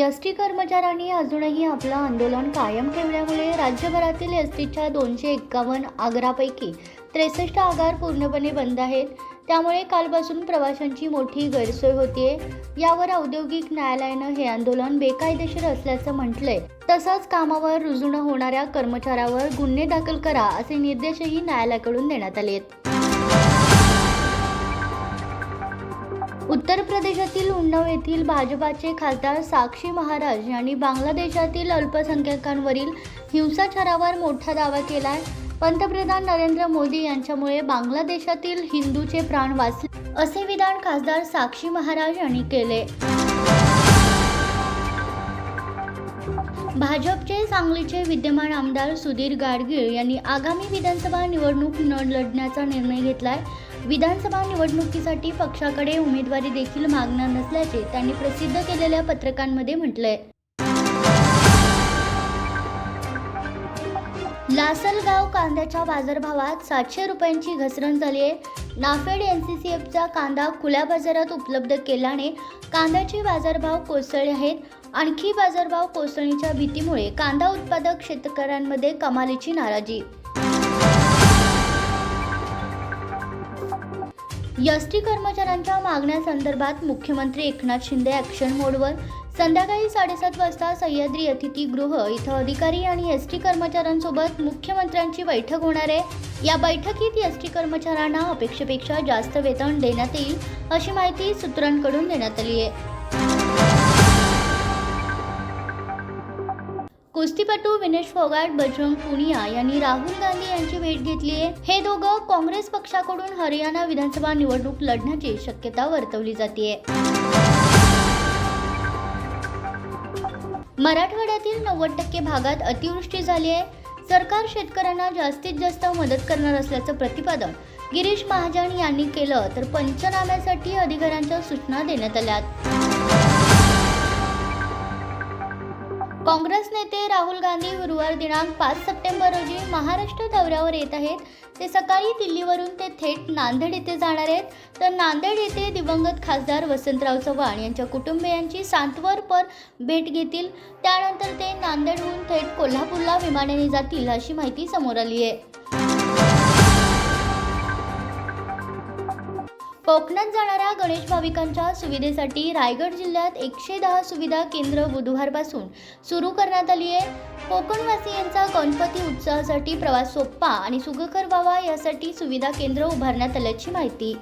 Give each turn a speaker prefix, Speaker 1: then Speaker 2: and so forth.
Speaker 1: S T कर्मचाऱ्यांनी अजूनही आपलं आंदोलन कायम ठेवल्यामुळे राज्यभरातील एस टीच्या दोनशे एक्कावन्न आगारापैकी त्रेसष्ट आगार पूर्णपणे बंद आहेत. त्यामुळे कालपासून प्रवाशांची मोठी गैरसोय होतीये. यावर औद्योगिक न्यायालयानं हे आंदोलन बेकायदेशीर असल्याचं म्हटलंय. तसंच कामावर रुजून होणाऱ्या कर्मचाऱ्यावर गुन्हे दाखल करा असे निर्देशही न्यायालयाकडून देण्यात आले आहेत उत्तर प्रदेशातील उन्नाव येथील भाजपाचे खासदार साक्षी महाराज यांनी बांगलादेशातील अल्पसंख्याकांवरील हिंसाचारावर मोठा दावा केला आहे पंतप्रधान नरेंद्र मोदी यांच्यामुळे बांगलादेशातील हिंदूचे प्राण वाचले असे विधान खासदार साक्षी महाराज यांनी केले. भाजपचे सांगलीचे विद्यमान आमदार सुधीर गाडगीळ यांनी आगामी विधानसभा निवडणूक न लढण्याचा निर्णय घेतलाय. विधानसभा निवडणुकीसाठी पक्षाकडे उमेदवारी देखील मागणार नसल्याचे त्यांनी प्रसिद्ध केलेल्या पत्रकांमध्ये म्हटलंय. लासलगाव कांद्याच्या बाजारभावात सातशे रुपयांची घसरण झाली आहे नाफेड एन सी सी एफचा कांदा खुल्या बाजारात उपलब्ध केल्याने कांद्याचे बाजारभाव कोसळले आहेत. आणखी बाजारभाव कोसळण्याच्या भीतीमुळे कांदा उत्पादक शेतकऱ्यांमध्ये कमालीची नाराजी एस टी कर्मचाऱ्यांच्या मागण्यासंदर्भात मुख्यमंत्री एकनाथ शिंदे ॲक्शन मोडवर संध्याकाळी साडेसात वाजता सह्याद्री अतिथीगृह इथं अधिकारी आणि एस टी कर्मचाऱ्यांसोबत मुख्यमंत्र्यांची बैठक होणार आहे. या बैठकीत एस टी कर्मचाऱ्यांना अपेक्षेपेक्षा जास्त वेतन देण्यात येईल अशी माहिती सूत्रांकडून देण्यात आली आहे. कुस्तीपटू विनेश फोगाट बजरंग पुनिया यांनी राहुल गांधी यांची भेट घेतली आहे. हे दोघं काँग्रेस पक्षाकडून हरियाणा विधानसभा निवडणूक लढण्याची शक्यता वर्तवली जाते. मराठवाड्यातील नव्वद टक्के भागात अतिवृष्टी झाली आहे. सरकार शेतकऱ्यांना जास्तीत जास्त मदत करणार असल्याचं प्रतिपादन गिरीश महाजन यांनी केलं तर पंचनाम्यासाठी अधिकाऱ्यांच्या सूचना देण्यात आल्यात. काँग्रेस नेते राहुल गांधी गुरुवार दिनांक पाच सप्टेंबर रोजी महाराष्ट्र दौऱ्यावर येत आहेत. ते सकाळी दिल्लीवरून ते थेट नांदेड येथे जाणार आहेत. तर नांदेड येथे दिवंगत खासदार वसंतराव चव्हाण यांच्या कुटुंबियांची सांत्वरपर भेट घेतील. त्यानंतर ते नांदेडहून थेट कोल्हापूरला विमानाने जातील अशी माहिती समोर आली आहे. कोकणात जाणाऱ्या गणेश भाविकांच्या सुविधेसाठी रायगड जिल्ह्यात एकशे दहा सुविधा केंद्र बुधवारपासून सुरू करण्यात आली आहे. कोकणवासियांचा गणपती उत्सवासाठी प्रवास सोपा आणि सुखकर व्हावा यासाठी सुविधा केंद्र उभारण्यात आल्याची माहिती